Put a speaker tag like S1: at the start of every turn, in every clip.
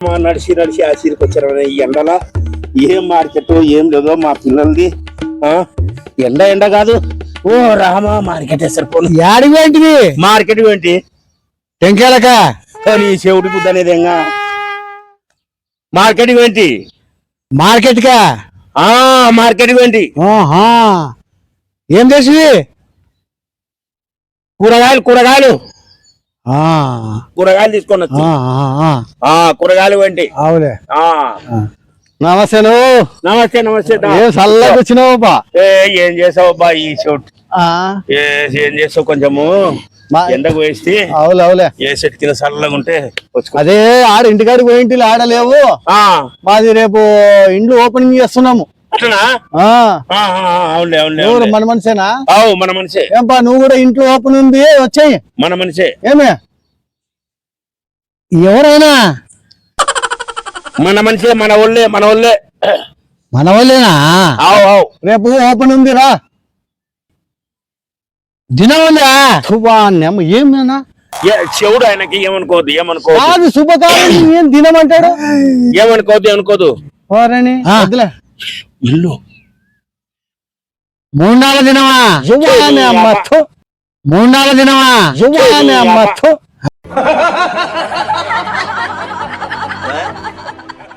S1: మా నడిచి నడిచి ఆ చీరకు వచ్చారు ఈ ఎండల. ఏం మార్కెట్ ఏం లేదో మా పిల్లలది ఎండ ఎండ కాదు. ఓ రామా మార్కెట్ సరిపోను
S2: యాడికి ఏంటివి
S1: మార్కెట్ ఏంటి
S2: టెంకాయలక?
S1: కానీ చెవిటి బుద్ధ అనేది ఎంగా మార్కెట్ ఏంటి
S2: మార్కెట్ కా
S1: ఆ మార్కెట్ ఏంటి
S2: ఆహా. ఏం చేసివి?
S1: కూరగాయలు కూరగాయలు. కూరగాయలు తీసుకొని వచ్చి.
S2: ఆ,
S1: కూరగాయలు ఏంటి
S2: అవులే
S1: నమస్తే నమస్తే
S2: చల్లగా వచ్చినావు బా?
S1: ఏ, ఏం చేసావు బా ఈ షూట్ ఏ చేస్తావు కొంచెము? ఎండకు వేస్తే.
S2: అవులే అవులే
S1: ఏ చెట్టు కింద చల్లగా ఉంటే.
S2: అదే ఆడ ఇంటికాడికి పోయింటి ఆడలేవు
S1: ఆ.
S2: మాది రేపు ఇండ్లు ఓపెనింగ్ చేస్తున్నాము. మన మనిషేనా?
S1: అవు మన మనిషే.
S2: ఏంపా నువ్వు కూడా ఇంట్లో ఓపెన్ ఉంది వచ్చాయి.
S1: మన మనిషే.
S2: ఏమే? ఎవరైనా?
S1: మన మనిషే మన ఒళ్ళే మన ఒళ్ళే.
S2: మన వాళ్ళేనా
S1: అవు అవు.
S2: రేపు ఓపెన్ ఉంది రా. శుభాన్యం ఏమేనా?
S1: చెవుడు ఆయనకి ఏమనుకోవద్దు ఏమనుకోవద్దు.
S2: కాదు శుభకార్యం ఏం దినం అంటాడు
S1: ఏమనుకోదు
S2: వారని వద్దులే.
S1: ఇల్లు.
S2: మూడు నాలుగు దినమా శుభాన్ని అమ్మ. థు. మూడు నాలుగు దినమా శుభాన్ని అమ్మ. థు.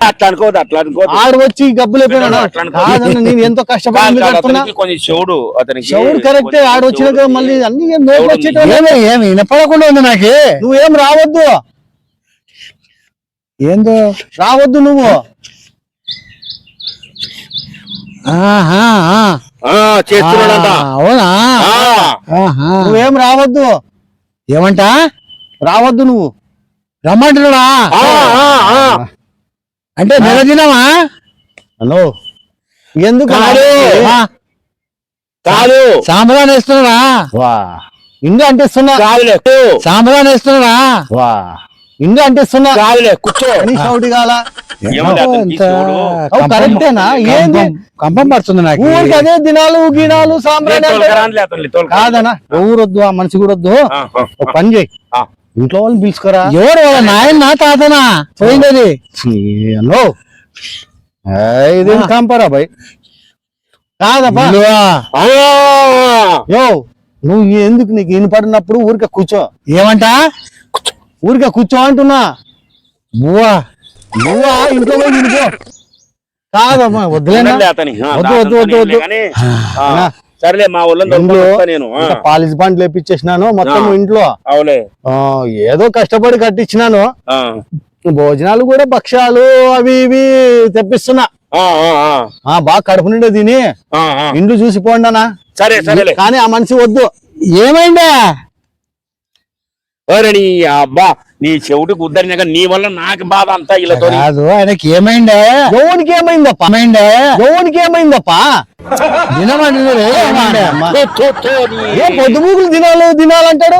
S1: అట్లా అనుకోవద్దు అట్లా అనుకోవద్దు.
S2: ఆడు వచ్చి గబ్బులు
S1: అనుకో.
S2: కాదన్న నేను ఎంతో కష్టపడి
S1: కొంచెం చెవుడు అతనికి
S2: శవుడు కరెక్టే ఆడు వచ్చినాక
S1: చెవుడు.
S2: మళ్ళీ అన్ని వచ్చేటోళ్ళు. ఏమి ఏమి వినపడకుండా ఉంది నాకు. నువ్వేం రావద్దు. ఏందో? రావద్దు నువ్వు.
S1: చేస్తున్నాడంట.
S2: అవునా. నువ్వేం రావద్దు. ఏమంట? రావద్దు నువ్వు. రమ్మంటున్నాడా
S1: ఆ, ఆ, ఆ.
S2: అంటే నెల దినమా? హలో. ఎందుకు?
S1: కాదు.
S2: సాంబ్రాన్ వేస్తున్నాడా వా. ఇందు అంటిస్తున్నా.
S1: కాదులే
S2: సాంబ్రాన్ వేస్తున్నాడా వా. ఇందు అంటిస్తున్నా.
S1: కాదులే కూర్చో.
S2: షౌట్ కాల కరెక్టేనా? ఏంది?
S3: కంపం పడుతుంది నాకు.
S2: ఊరికి అదే దినాలు గినాలు. కాదనా ఊరొద్దు ఆ. మనిషి కూడా వద్దు. ఒక పని చేయి. ఇంట్లో వాళ్ళని పిలుచుకోరా.
S3: ఎవరు? వాళ్ళ నాయన తాతనా? పోయింది
S2: హలో ఇదేం కంపరా బాయ్? కాదబ్బా.
S1: ఆ,
S2: యో నువ్వు ఎందుకు నీకు వినపడినప్పుడు ఊరికే కూర్చో.
S3: ఏమంట?
S2: ఊరికే కూర్చో అంటున్నా. బువ్వా. నువ్వా? ఇంట్లో పోయి కాదమ్మా వద్దులేనా?
S1: అతని. ఆ,
S2: వద్దు, వద్దు, వద్దు, వద్దు.
S1: కానీ, ఆ,
S2: అన్నా.
S1: సరేలే మా ఊళ్ళో
S2: ఇంట్లో
S1: నేను. ఆ,
S2: ఇంకా బండ్ లేపించేసినాను మొత్తం
S1: ఆ.
S2: ఇంట్లో.
S1: అవులే
S2: ఆ, ఏదో కష్టపడి కట్టించినాను
S1: ఆ,
S2: భోజనాలు కూడా భక్ష్యాలు అవి ఇవి తెప్పిస్తున్నా.
S1: ఆ, ఆ, ఆ,
S2: ఆ బాగా కడుపు నిండా తిని
S1: ఆ, ఆ.
S2: ఇండ్లు చూసి పోండనా?
S1: సరే సరేలే.
S2: కానీ ఆ మనిషి వద్దు.
S3: ఏమైందా?
S1: నీ అబ్బా నీ చెవుడికి ఉద్దరినాక నీ వల్ల నాకు బాధ అంతా ఇలాతో
S3: కాదు ఆయనకి ఏమైందా?
S2: ఎవరికి ఏమైందప్పా
S3: ఏమైందా
S2: ఎవరికి ఏమైందప్పా
S3: దినం అంటున్నారు ఏమైందా?
S2: అమ్మా. ఏ పొద్దుమూకులు తినాలంటాడు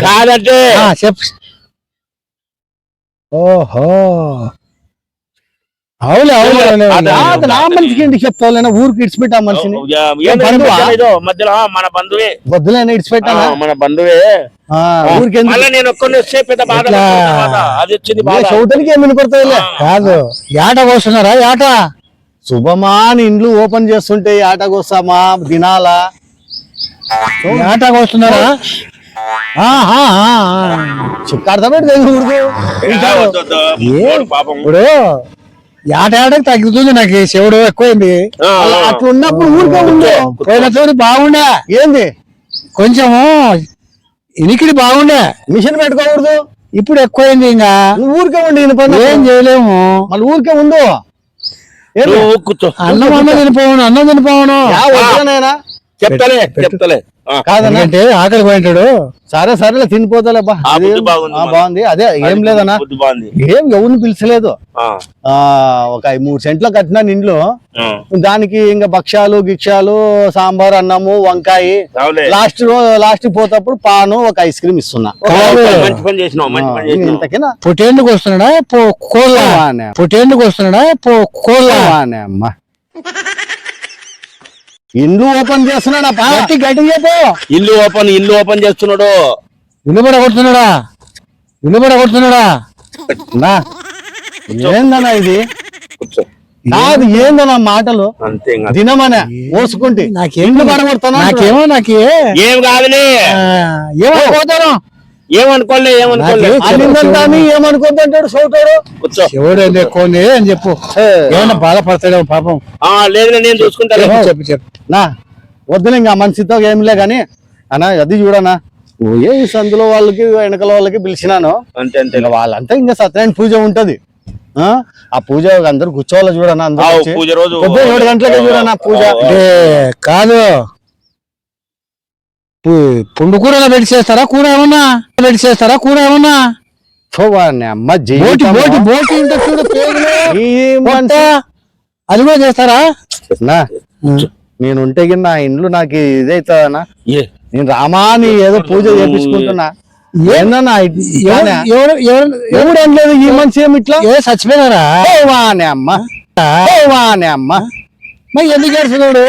S1: కాదంటే
S3: ఆ, చెప్పు. ఓహో. అవులే అవులే అవులే, అవులే.
S2: కాదు, నా మనిషికి ఏంటి చెప్తావులేనా ఊరికి ఇడిచిపెట్టా మనిషిని?
S1: మధ్యలో మధ్యలో మన బంధువే.
S2: వద్దులేనా
S1: మన బంధువే.
S2: ఊరికి
S1: నేను వస్తే పెద్ద బాధ
S3: ఎట్లా?
S1: పడుతున్నా బాధ. అది వచ్చింది బాధ.
S2: చౌటనికి ఏమి వినపడతాయిలే
S3: కాదు. యాట కోస్తున్నారా? యాట
S2: శుభమా అని ఇండ్లు ఓపెన్ చేస్తుంటే ఆటకొస్తామా దినాలా
S3: యాట కోస్తున్నారా?
S1: వాడు పాపం.
S3: ఇప్పుడు యాటకి తగ్గుతుంది నాకు శివుడు ఎక్కువైంది.
S2: అట్లా ఉన్నప్పుడు ఊరికే ఉండు.
S3: పోయిన చోటు బాగుండే.
S2: ఏంది?
S3: కొంచెము ఇనికిడి బాగుండే.
S2: మిషన్ పెట్టుకోకూడదు?
S3: ఇప్పుడు ఎక్కువైంది ఇంకా.
S2: ఊరికే ఉండి
S3: ఏం చేయలేము.
S2: మళ్ళీ ఊరికే
S1: కూర్చో
S3: అన్నం అన్నం తినిపోవను అన్నం తినిపోవను?
S1: చెప్తలే చెప్తలే
S3: ఎందుకంటే ఆకలి పోయింటాడు.
S2: సరే సరేలే తినిపోతాలే
S1: బాగుంది
S2: ఆ,
S1: మరి.
S2: బాగుంది. అదే ఏం లేదన్నా? ఏం ఎవరిని పిలిచలేదు.
S1: ఆ,
S2: ఆ ఒక ఐదు మూడు సెంట్ల కట్టినాను ఇంట్లో. దానికి ఇంకా భక్ష్యాలు గిక్షాలు సాంబార్ అన్నము వంకాయ. లాస్ట్ లాస్ట్ పోతప్పుడు పాను ఒక ఐస్ క్రీమ్ ఇస్తున్నా. ఇంతకేనా?
S3: పుట్టేందుకు వస్తున్నాడా? పో కోళ్ళ. పుట్టేందుకు వస్తున్నాడా? పో కోళ్ళ.
S2: వానే అమ్మా. ఇండ్లు ఓపెన్ చేస్తున్నాడా? పా.
S3: గట్టి గట్టి చెప్పు.
S1: ఇల్లు ఓపెన్ ఇల్లు ఓపెన్ చేస్తున్నాడు.
S3: ఇల్లు పడ కొడుతున్నాడా? ఇల్లు పడ కొడుతున్నాడా?
S2: నా. ఏందన్నా ఇది? కాదు ఏందన్నా మాటలు. దినమనే ఓసుకుంటే.
S3: నాకేం
S2: ఇల్లు పడగొడతాను?
S3: నాకేమో నాకే.
S1: ఏం కాదులే.
S3: ఏమైపోతాను
S1: ఏమనుకోలే ఏమనుకోలే.
S3: నాకే-
S2: అన్నిందంతా ఏమనుకోద్దంటాడు సౌతాడు
S1: కూర్చో
S3: శివుడు ఎక్కువ అని చెప్పు. ఏమన్నా బాధపడతాడేమో పాపం.
S1: ఆ లేదు నేను చూసుకుంటాను
S3: చెప్పు చెప్పు
S2: నా వద్దులే ఇంకా మనిషితో ఏంలే గాని. అన్నా అది చూడనా ఏ సందులో వాళ్ళకి వెనకల వాళ్ళకి పిలిచినాను
S1: అంతే అంతే.
S2: వాళ్ళంతా ఇంకా సత్యనారాయణ పూజ ఉంటది. ఆ? పూజ అందరు కూర్చోవాలి చూడనా అందరూ.
S1: పూజ రోజు
S2: ఏడు గంటలకే చూడనా పూజ.
S3: కాదు. పుండు కూర పెట్టి చేస్తారా? కూర ఏమన్నా? పెట్టి చేస్తారా? కూర ఏమన్నా?
S2: వాని అమ్మ
S3: బోటి. బోటి బోటి చూడు అది కూడా చేస్తారా?
S2: నా నేను ఉంటే గిన్న నా ఇండ్లు నాకు ఇదైతుందనా
S1: ఏ,
S2: నేను రామాని ఏదో పూజ చేపించుకుంటున్నా. ఏందన్నా ఇది?
S3: ఎవరు
S2: ఏం లేదు ఈ మనిషి ఏమి ఇట్లా?
S3: ఏ? చచ్చిపోయినారా?
S2: వాని అమ్మ వాని అమ్మ.
S3: మరి ఎందుకు ఏడుస్తున్నాడు?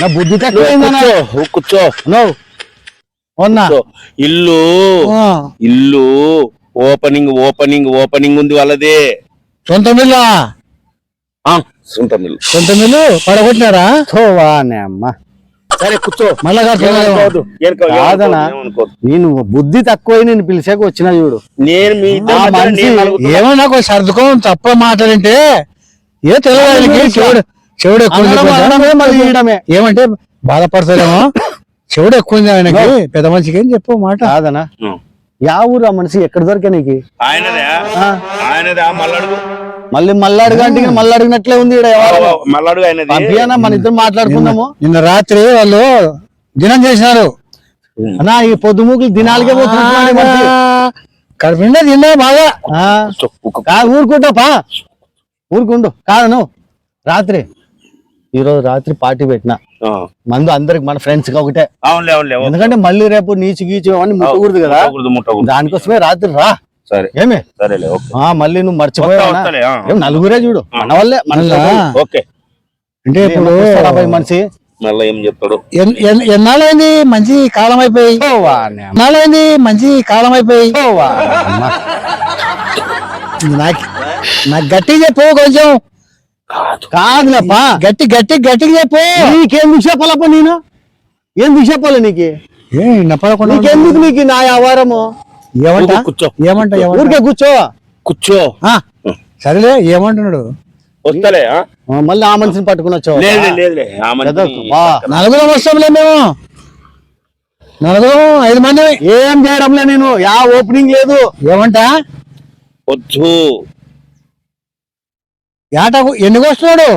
S2: నా బుద్ధి తక్కువైందన్నా
S1: కూర్చో. ఇల్లు. ఇల్లు. ఓపెనింగ్ ఓపెనింగ్ ఓపెనింగ్ ఉంది వాళ్ళది.
S3: సొంత మిల్ల?
S1: సొంత మిల్లు.
S3: సొంత మిల్లు? పడగొట్టినారా?
S2: అమ్మ.
S1: సరే కూర్చో.
S3: మళ్ళా
S2: కాదనా? నేను బుద్ధి తక్కువై నేను పిలిచాక వచ్చిన చూడు.
S1: నేను మీ ఇద్దరి
S2: ఆ
S1: మధ్యన
S2: మనిషి
S1: నేను నలుగుతున్నా.
S3: ఏమో నాకు సర్దుకోవడం తప్ప మాటలంటే ఏ తెలియదు చెవుడు చెవుడు ఎక్కువ. ఏమంటే బాధపడతాడేమో చెవుడు ఎక్కువ ఉంది ఆయనకి. పెద్ద మనిషికి ఏం చెప్పు మాట.
S2: కాదనా. యా ఊరు ఆ మనిషి ఎక్కడ దొరికా నీకు?
S1: ఆయనదే
S2: ఆ,
S1: ఆయనదే ఆ? మల్లడుగు.
S2: మళ్ళీ మళ్ళీ అడిగంటే మళ్ళీ అడిగినట్లే ఉంది పంపియనా మన ఇద్దరు మాట్లాడుకుందాము.
S3: నిన్న రాత్రి వాళ్ళు దినం చేసినారు.
S2: అన్నా ఈ పొద్దుమూకులు దినాలకే మనిషి.
S3: కడుపుండే తిన్నా బాగా?
S2: ఆ,
S1: కూర్చో, కూకో.
S2: కాదు ఊరుకుంటా పా ఊరుకుండు. కాదు నువ్వు రాత్రి. ఈ రోజు రాత్రి పార్టీ పెట్టిన. మందు అందరికి మన ఫ్రెండ్స్కి ఒకటే. ఎందుకంటే మళ్ళీ రేపు నీచు గీచు అవన్నీ ముట్టకూడదు కదా. దానికోసమే రాత్రి రా.
S1: సరే.
S2: ఏమి?
S1: సరేలే ఓకే.
S2: ఆ మళ్ళీ నువ్వు మర్చిపోయావా నలుగురే చూడు. మన వల్లే మన
S1: ఓకే.
S3: అంటే ఇప్పుడు
S2: అబ్బాయి మనిషి?
S1: మళ్ళీ ఏం చెప్తాడు?
S3: ఎన్నాళ్ళైంది మంచి కాలం అయిపోయి. ఎన్నాళ్ళైంది మంచి కాలం అయిపోయి. నాకు నాకు గట్టిగా చెప్పు కొంచెం.
S2: కాదులేపా
S3: గట్టి గట్టి గట్టిగా చెప్పు.
S2: నీకెందుకు చెప్పాలప్ప నేను? ఎందుకు చెప్పాలి నీకు?
S3: ఏ
S2: నీకెందుకు నీకు నా వ్యవహారము?
S3: ఏమంట
S1: కూర్చో.
S3: ఏమంట ఏమంట?
S2: ఊరికే కూర్చో.
S1: కూర్చో.
S3: ఆ, సరేలే ఏమంటున్నాడు?
S1: వస్తలే
S2: మళ్ళీ ఆ మనిషిని పట్టుకుని వచ్చావు.
S3: నలుగురం వస్తాంలే మేము. నలుగురం ఐదు మంది.
S2: ఏం చేయడంలే నేను. యా ఓపెనింగ్ లేదు.
S3: ఏమంట?
S1: వద్దు.
S3: ఏటకు ఎందుకు వస్తున్నాడు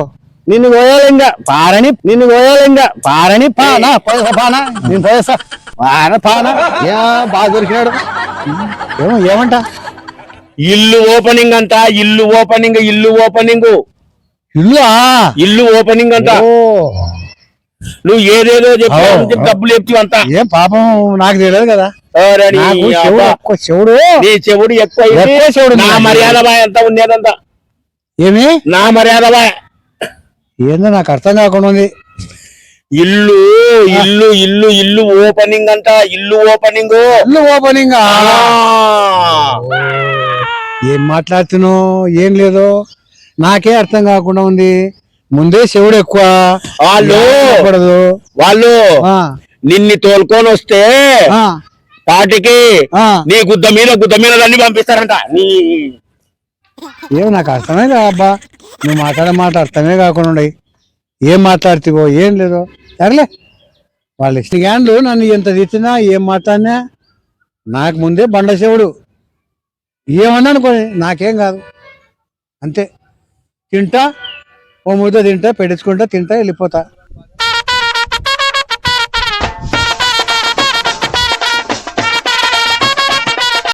S2: నిన్ను పోయాలింగా పారని నిన్ను పోయాలింగా పారని పానా. పోయేసా పానా? నేను పోయేసా. పాన పానా. ఏ బాగా దొరికినాడు.
S3: ఏమో ఏమంట?
S1: ఇల్లు ఓపెనింగ్ అంట. ఇల్లు ఓపెనింగ్ ఇల్లు ఓపెనింగ్.
S3: ఇల్లు?
S1: ఇల్లు ఓపెనింగ్ అంట.
S3: ఓ.
S1: నువ్వు ఏదేదో చెప్పి డబ్బులు చెప్తావు అంత
S3: ఏం పాపం నాకు తెలియదు కదా. చెవుడు చెవుడు.
S1: ఎక్కువ నా. మర్యాద బాయ్ ఎంత ఉండేదంత
S3: ఏమి?
S1: నా మర్యాద
S3: ఏందో నాకు అర్థం కాకుండా ఉంది.
S1: ఇల్లు ఇల్లు ఇల్లు ఇల్లు ఓపెనింగ్ అంట ఇల్లు ఓపెనింగ్.
S3: ఇల్లు ఓపెనింగ్ ఏం మాట్లాడుతున్నావు? ఏం లేదు. నాకే అర్థం కాకుండా ఉంది. ముందే శివుడు ఎక్కువ.
S1: వాళ్ళు వాళ్ళు నిన్ని తోలుకొని వస్తే పాటికి. నీ గుద్ద మీద గుద్ద మీద అన్ని పంపిస్తారంట. నీ
S3: ఏం నాకు అర్థమే కాదు అబ్బా. నువ్వు మాట్లాడే మాట అర్థమే కాకుండా ఉండయి ఏం మాట్లాడుతావో ఏం లేదో. సర్లే. వాళ్ళ ఇచ్చిన గ్యాండ్లు నన్ను ఎంత తెచ్చినా ఏం మాట్లాడినా నాకు ముందే బండశివుడు ఏమన్నా అనుకోని నాకేం కాదు. అంతే. తింటా ఓ ముద్ద తింటా పెట్టించుకుంటా తింటా వెళ్ళిపోతా.